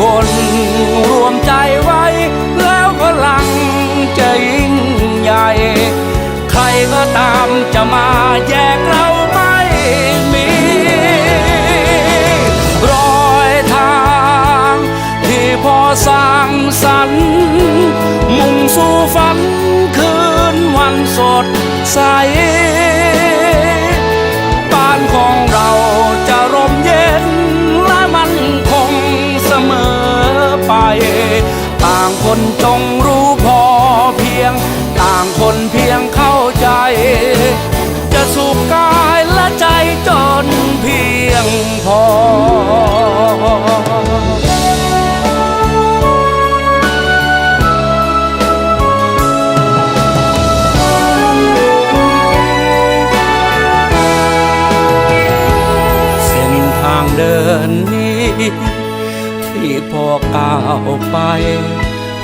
คนรวมใจไว้ แล้วพลังจะยิ่งใหญ่ ใครก็ตามจะมาแยกเราไม่มี รอยทางที่พ่อสร้างสรรค์มุ่งสู่ฝันคืนวันสดใสางคนจงรู้พอเพียง ต่างคนเพียงเข้าใจ จะสุขกายและใจจนเพียงพอเส้นทางเดินนี้ที่พ่อก้าวไป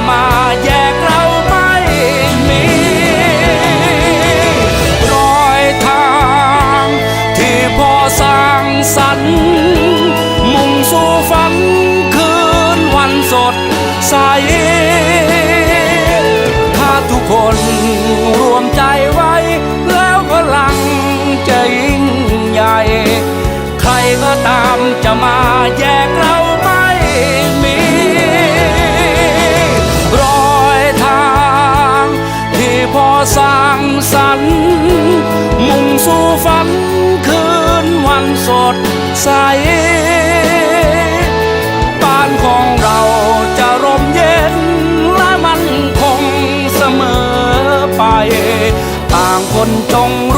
จะมาแยกเราไม่มีรอยทางที่พ่อสร้างสรรค์มุ่งสู่ฝันคืนวันสดใส ถ้าทุกคนรวมใจไว้ แล้วพลังจะยิ่งใหญ่ ใครก็ตามจะมาแย ฝันคืนวันสดใส บ้านของเราจะร่มเย็นและมันคงเสมอไป ต่างคนจงรู้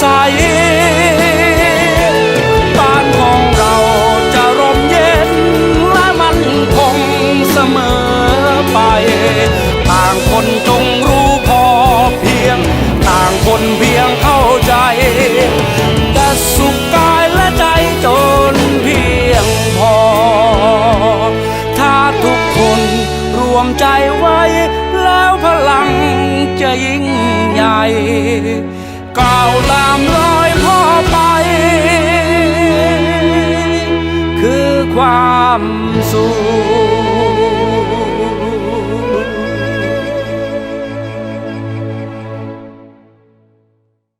ใสบ้านของเราจะร่มเย็นและมันคงเสมอไป ต่างคนจงรู้พอเพียง ต่างคนเพียงเข้าใจแต่สุขกายและใจจนเพียงพอ ถ้าทุกคนรวมใจไว้ แล้วพลังจะยิ่งใหญ่ ก่าวตามรอยพ่อไป คือความสุข